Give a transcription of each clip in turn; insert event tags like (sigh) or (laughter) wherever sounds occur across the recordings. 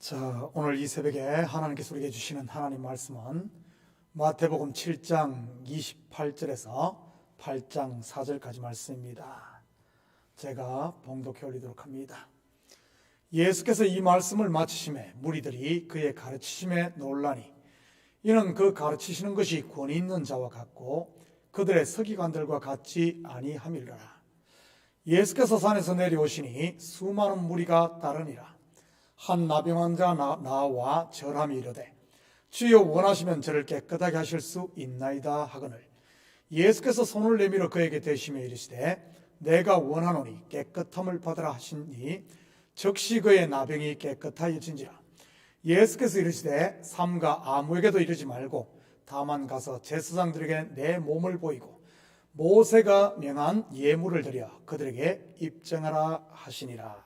자, 오늘 이 새벽에 하나님께서 우리에게 주시는 하나님 말씀은 마태복음 7장 28절에서 8장 4절까지 말씀입니다. 제가 봉독해 올리도록 합니다. 예수께서 이 말씀을 마치심에 무리들이 그의 가르치심에 놀라니 이는 그 가르치시는 것이 권위 있는 자와 같고 그들의 서기관들과 같지 아니함이라. 예수께서 산에서 내려오시니 수많은 무리가 따르니라. 한 나병 환자 나, 나와 절함이 이르되 주여 원하시면 저를 깨끗하게 하실 수 있나이다 하거늘. 예수께서 손을 내밀어 그에게 대시며 이르시되 내가 원하노니 깨끗함을 받으라 하시니 즉시 그의 나병이 깨끗하여진지라. 예수께서 이르시되 삼가 아무에게도 이르지 말고 다만 가서 제사장들에게 내 몸을 보이고 모세가 명한 예물을 드려 그들에게 입증하라 하시니라.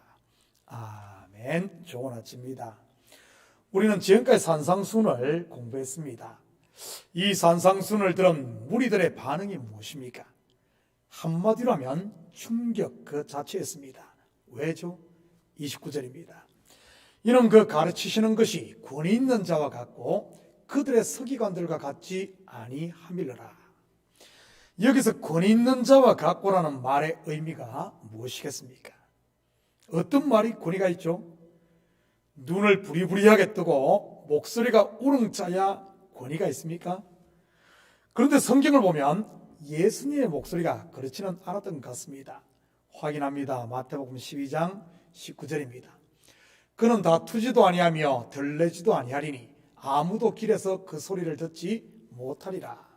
아 멘 좋은 아침입니다 우리는 지금까지 산상순을 공부했습니다 이 산상순을 들은 무리들의 반응이 무엇입니까? 한마디로 하면 충격 그 자체였습니다 왜죠? 29절입니다 이는 그 가르치시는 것이 권위 있는 자와 같고 그들의 서기관들과 같지 아니함이라. 여기서 권위 있는 자와 같고라는 말의 의미가 무엇이겠습니까? 어떤 말이 권위가 있죠? 눈을 부리부리하게 뜨고 목소리가 우렁차야 권위가 있습니까? 그런데 성경을 보면 예수님의 목소리가 그렇지는 않았던 것 같습니다. 확인합니다. 마태복음 12장 19절입니다. 그는 다투지도 아니하며 들레지도 아니하리니 아무도 길에서 그 소리를 듣지 못하리라.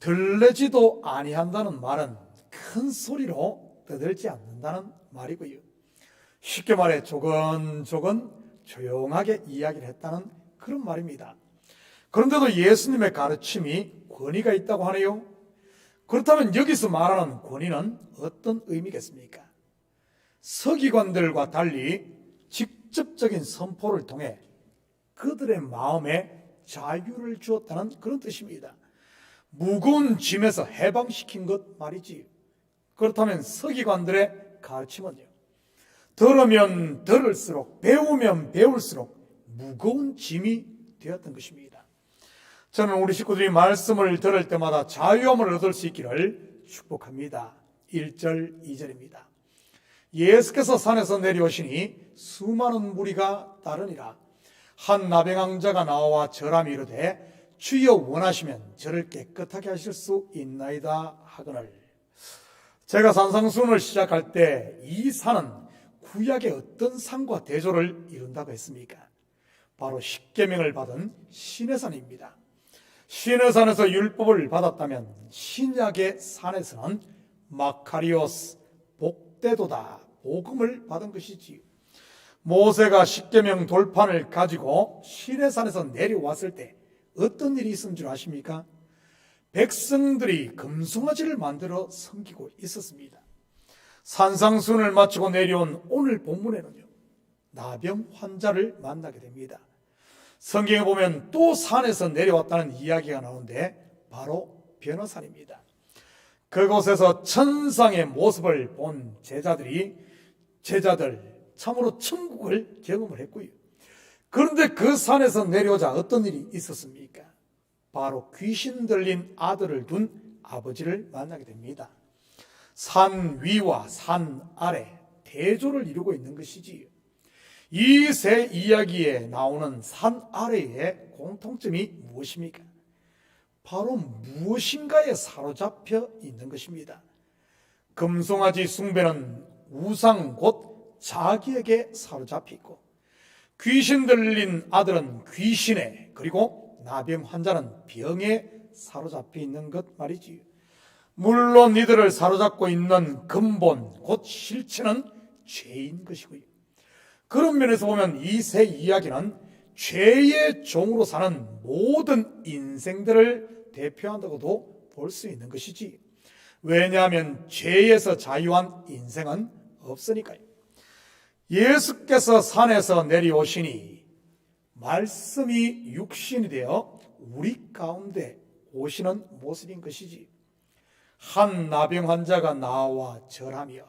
들레지도 아니한다는 말은 큰 소리로 떠들지 않는다는 말이고요. 쉽게 말해 조근조근 조용하게 이야기를 했다는 그런 말입니다. 그런데도 예수님의 가르침이 권위가 있다고 하네요. 그렇다면 여기서 말하는 권위는 어떤 의미겠습니까? 서기관들과 달리 직접적인 선포를 통해 그들의 마음에 자유를 주었다는 그런 뜻입니다. 무거운 짐에서 해방시킨 것 말이지. 그렇다면 서기관들의 가르침은요. 들으면 들을수록 배우면 배울수록 무거운 짐이 되었던 것입니다. 저는 우리 식구들이 말씀을 들을 때마다 자유함을 얻을 수 있기를 축복합니다. 1절, 2절입니다. 예수께서 산에서 내려오시니 수많은 무리가 따르니라. 한 나병왕자가 나와 절함이 이르되 주여 원하시면 저를 깨끗하게 하실 수 있나이다 하거늘. 제가 산상순을 시작할 때 이 산은 구약의 어떤 산과 대조를 이룬다고 했습니까? 바로 십계명을 받은 신의 산입니다. 신의 산에서 율법을 받았다면 신약의 산에서는 마카리오스 복대도다 복음을 받은 것이지요. 모세가 십계명 돌판을 가지고 신의 산에서 내려왔을 때 어떤 일이 있은 줄 아십니까? 백성들이 금송아지를 만들어 섬기고 있었습니다. 산상순을 마치고 내려온 오늘 본문에는요, 나병 환자를 만나게 됩니다. 성경에 보면 또 산에서 내려왔다는 이야기가 나오는데 바로 변호산입니다. 그곳에서 천상의 모습을 본 제자들이 제자들 참으로 천국을 경험을 했고요. 그런데 그 산에서 내려오자 어떤 일이 있었습니까? 바로 귀신 들린 아들을 둔 아버지를 만나게 됩니다. 산 위와 산 아래 대조를 이루고 있는 것이지요. 이세 이야기에 나오는 산 아래의 공통점이 무엇입니까? 바로 무엇인가에 사로잡혀 있는 것입니다. 금송아지 숭배는 우상 곧 자기에게 사로잡혀 있고 귀신 들린 아들은 귀신에 그리고 나병 환자는 병에 사로잡혀 있는 것 말이지요. 물론 이들을 사로잡고 있는 근본 곧 실체는 죄인 것이고요. 그런 면에서 보면 이 세 이야기는 죄의 종으로 사는 모든 인생들을 대표한다고도 볼 수 있는 것이지. 왜냐하면 죄에서 자유한 인생은 없으니까요. 예수께서 산에서 내려오시니 말씀이 육신이 되어 우리 가운데 오시는 모습인 것이지. 한 나병 환자가 나와 절하며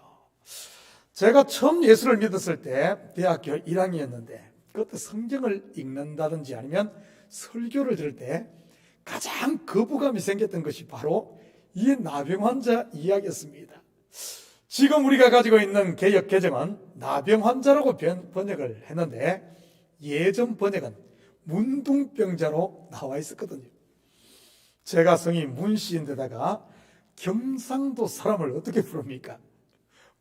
제가 처음 예수를 믿었을 때 대학교 1학년이었는데 그때 성경을 읽는다든지 아니면 설교를 들을 때 가장 거부감이 생겼던 것이 바로 이 나병 환자 이야기였습니다. 지금 우리가 가지고 있는 개혁 개정은 나병 환자라고 변- 번역을 했는데 예전 번역은 문둥병자로 나와 있었거든요. 제가 성이 문씨인데다가 경상도 사람을 어떻게 부릅니까?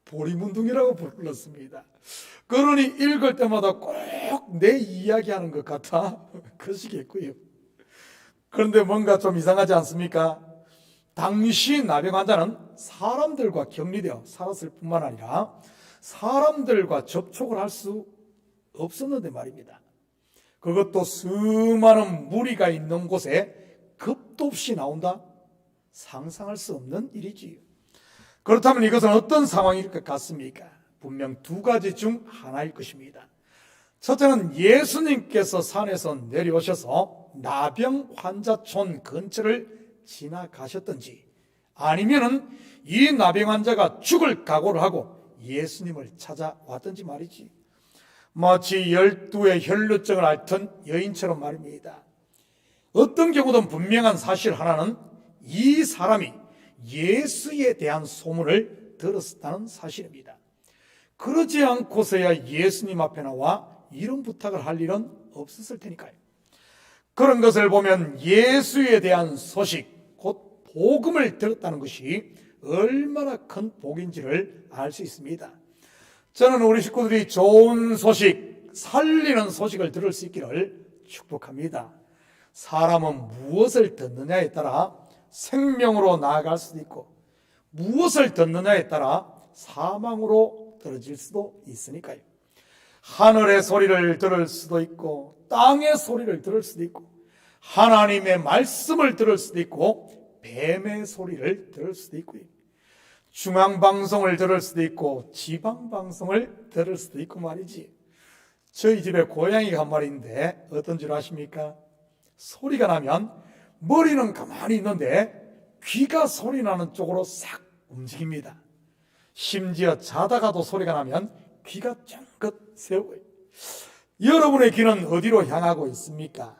보리문둥이라고 불렀습니다. 그러니 읽을 때마다 꼭 내 이야기하는 것 같아 (laughs) 그러시겠고요. 그런데 뭔가 좀 이상하지 않습니까? 당시 나병 환자는 사람들과 격리되어 살았을 뿐만 아니라 사람들과 접촉을 할 수 없었는데 말입니다. 그것도 수많은 무리가 있는 곳에 겁도 없이 나온다? 상상할 수 없는 일이지요. 그렇다면 이것은 어떤 상황일 것 같습니까? 분명 두 가지 중 하나일 것입니다. 첫째는 예수님께서 산에서 내려오셔서 나병 환자촌 근처를 지나가셨던지 아니면은 이 나병 환자가 죽을 각오를 하고 예수님을 찾아왔던지 말이지. 마치 열두의 혈루증을 앓던 여인처럼 말입니다. 어떤 경우든 분명한 사실 하나는 이 사람이 예수에 대한 소문을 들었다는 사실입니다. 그러지 않고서야 예수님 앞에 나와 이런 부탁을 할 일은 없었을 테니까요. 그런 것을 보면 예수에 대한 소식, 곧 복음을 들었다는 것이 얼마나 큰 복인지를 알 수 있습니다. 저는 우리 식구들이 좋은 소식, 살리는 소식을 들을 수 있기를 축복합니다. 사람은 무엇을 듣느냐에 따라 생명으로 나아갈 수도 있고, 무엇을 듣느냐에 따라 사망으로 떨어질 수도 있으니까요. 하늘의 소리를 들을 수도 있고, 땅의 소리를 들을 수도 있고, 하나님의 말씀을 들을 수도 있고, 뱀의 소리를 들을 수도 있고요. 중앙방송을 들을 수도 있고, 지방방송을 들을 수도 있고 말이지. 저희 집에 고양이가 한 마리 있는데, 어떤 줄 아십니까? 소리가 나면 머리는 가만히 있는데, 귀가 소리 나는 쪽으로 싹 움직입니다. 심지어 자다가도 소리가 나면 귀가 쫑긋 세우고요. 여러분의 귀는 어디로 향하고 있습니까?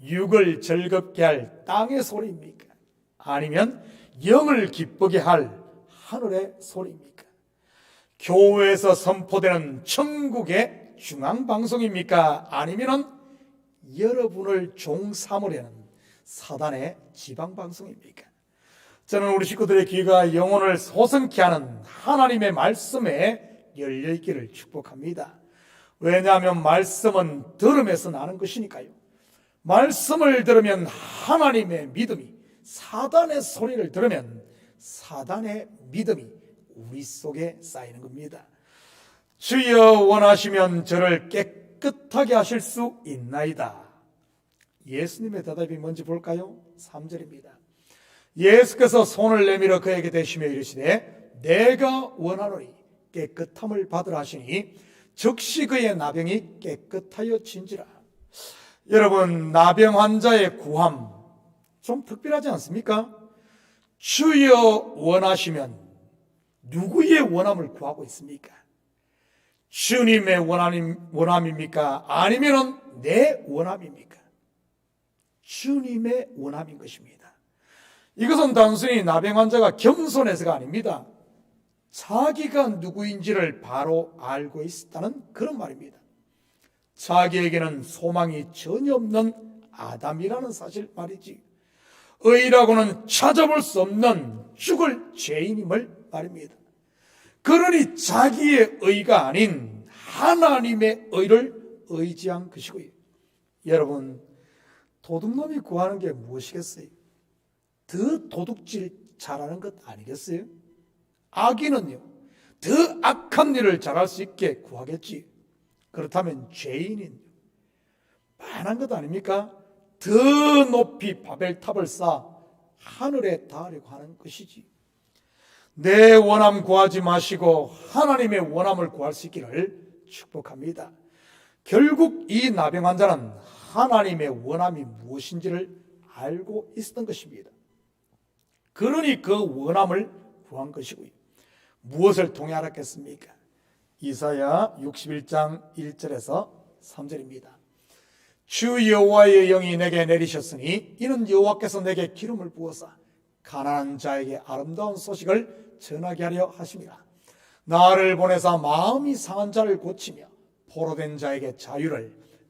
육을 즐겁게 할 땅의 소리입니까? 아니면 영을 기쁘게 할 하늘의 소리입니까? 교회에서 선포되는 천국의 중앙방송입니까? 아니면 여러분을 종 삼으려는 사단의 지방방송입니까? 저는 우리 식구들의 귀가 영혼을 소성케 하는 하나님의 말씀에 열려 있기를 축복합니다. 왜냐하면 말씀은 들음에서 나는 것이니까요. 말씀을 들으면 하나님의 믿음이, 사단의 소리를 들으면 사단의 믿음이 우리 속에 쌓이는 겁니다. 주여 원하시면 저를 깨끗하게 하실 수 있나이다. 예수님의 대답이 뭔지 볼까요? 3절입니다. 예수께서 손을 내밀어 그에게 대시며 이르시되 내가 원하노니 깨끗함을 받으라 하시니 즉시 그의 나병이 깨끗하여 진지라. 여러분 나병 환자의 구함 좀 특별하지 않습니까? 주여 원하시면 누구의 원함을 구하고 있습니까? 주님의 원함, 원함입니까? 아니면 내 원함입니까? 주님의 원함인 것입니다. 이것은 단순히 나병 환자가 겸손해서가 아닙니다. 자기가 누구인지를 바로 알고 있었다는 그런 말입니다. 자기에게는 소망이 전혀 없는 아담이라는 사실 말이지. 의라고는 찾아볼 수 없는 죽을 죄인임을 말입니다. 그러니 자기의 의가 아닌 하나님의 의를 의지한 것이고요. 여러분, 도둑놈이 구하는 게 무엇이겠어요? 더 도둑질 잘하는 것 아니겠어요? 악인은요, 더 악한 일을 잘할 수 있게 구하겠지. 그렇다면 죄인은 반한 것 아닙니까? 더 높이 바벨탑을 쌓아 하늘에 닿으려고 하는 것이지. 내 원함 구하지 마시고 하나님의 원함을 구할 수 있기를 축복합니다. 결국 이 나병 환자는 하나님의 원함이 무엇인지를 알고 있었던 것입니다. 그러니 그 원함을 구한 것이고요. 무엇을 통해 알았겠습니까? 이사야 61장 1절에서 3절입니다. 주 여호와의 영이 내게 내리셨으니 이는 여호와께서 내게 기름을 부어서 가난한 자에게 아름다운 소식을 전하게 하려 하심이라. 나를 보내사 마음이 상한 자를 고치며 포로된 자에게 자유를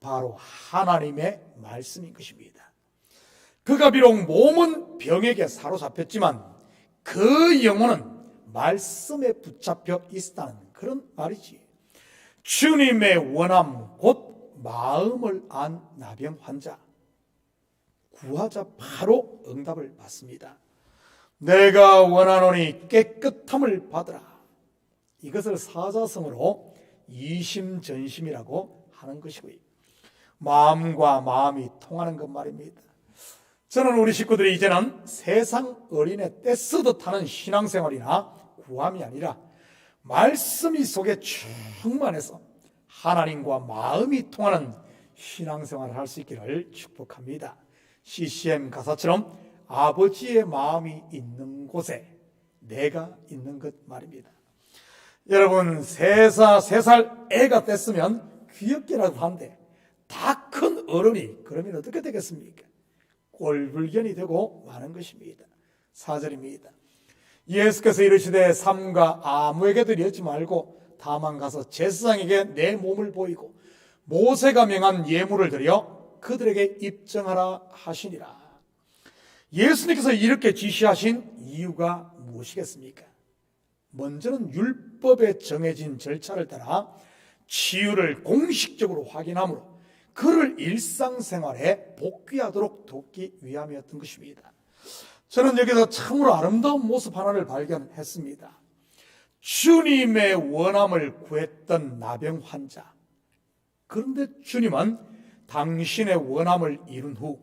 바로 하나님의 말씀인 것입니다. 그가 비록 몸은 병에게 사로잡혔지만 그 영혼은 말씀에 붙잡혀 있다는 그런 말이지. 주님의 원함 곧 마음을 안 나병 환자 구하자 바로 응답을 받습니다. 내가 원하노니 깨끗함을 받으라. 이것을 사자성어로 이심전심이라고 하는 것이고요. 마음과 마음이 통하는 것 말입니다. 저는 우리 식구들이 이제는 세상 어린애 떼쓰듯 하는 신앙생활이나 구함이 아니라 말씀이 속에 충만해서 하나님과 마음이 통하는 신앙생활을 할 수 있기를 축복합니다. CCM 가사처럼 아버지의 마음이 있는 곳에 내가 있는 것 말입니다. 여러분, 세사, 세살 애가 됐으면 귀엽게라도 한데, 다 큰 어른이 그러면 어떻게 되겠습니까? 꼴불견이 되고 마는 것입니다. 사절입니다. 예수께서 이르시되 삼가 아무에게도 이르지 말고 다만 가서 제사장에게 내 몸을 보이고 모세가 명한 예물을 드려 그들에게 입증하라 하시니라. 예수님께서 이렇게 지시하신 이유가 무엇이겠습니까? 먼저는 율법에 정해진 절차를 따라 치유를 공식적으로 확인하므로 그를 일상생활에 복귀하도록 돕기 위함이었던 것입니다. 저는 여기서 참으로 아름다운 모습 하나를 발견했습니다. 주님의 원함을 구했던 나병 환자. 그런데 주님은 당신의 원함을 이룬 후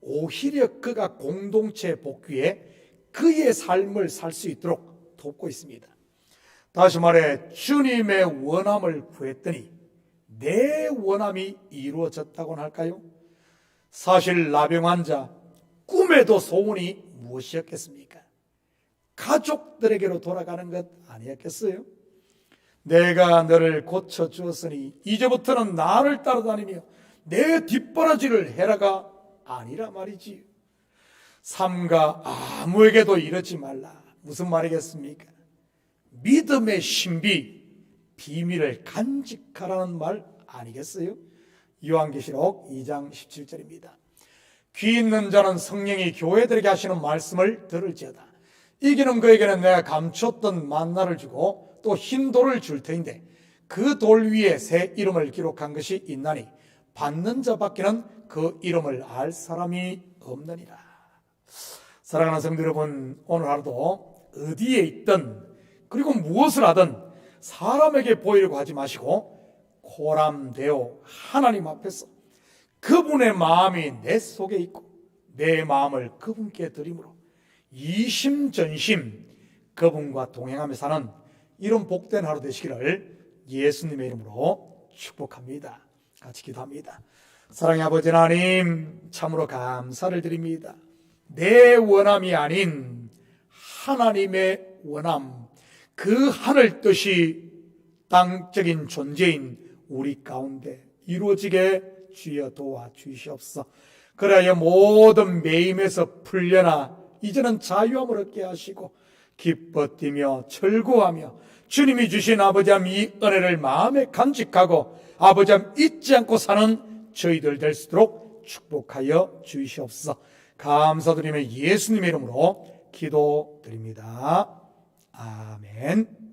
오히려 그가 공동체 복귀에 그의 삶을 살 수 있도록 돕고 있습니다. 다시 말해 주님의 원함을 구했더니 내 원함이 이루어졌다고 할까요? 사실 나병 환자 꿈에도 소원이 무엇이었겠습니까? 가족들에게로 돌아가는 것 아니었겠어요? 내가 너를 고쳐 주었으니 이제부터는 나를 따라다니며 내 뒷바라지를 해라가 아니라 말이지요. 삼가 아무에게도 이러지 말라. 무슨 말이겠습니까? 믿음의 신비, 비밀을 간직하라는 말 아니겠어요? 요한계시록 2장 17절입니다. 귀 있는 자는 성령이 교회들에게 하시는 말씀을 들을지어다. 이기는 그에게는 내가 감췄던 만나를 주고 또 흰 돌을 줄 터인데 그 돌 위에 새 이름을 기록한 것이 있나니 받는 자밖에는 그 이름을 알 사람이 없느니라. 사랑하는 성도 여러분, 오늘 하루도 어디에 있든 그리고 무엇을 하든 사람에게 보이려고 하지 마시고 고람되어 하나님 앞에서 그분의 마음이 내 속에 있고 내 마음을 그분께 드림으로 이심전심 그분과 동행하며 사는 이런 복된 하루 되시기를 예수님의 이름으로 축복합니다. 같이 기도합니다. 사랑의 아버지 하나님 참으로 감사를 드립니다. 내 원함이 아닌 하나님의 원함 그 하늘 뜻이 땅적인 존재인 우리 가운데 이루어지게 주여 도와 주시옵소서. 그래야 모든 매임에서 풀려나 이제는 자유함을 얻게 하시고 기뻐 뛰며 철구하며 주님이 주신 아버지 함 이 은혜를 마음에 간직하고 아버지 함 잊지 않고 사는 저희들 될 수 있도록 축복하여 주시옵소서. 감사드리며 예수님의 이름으로 기도드립니다. 아멘.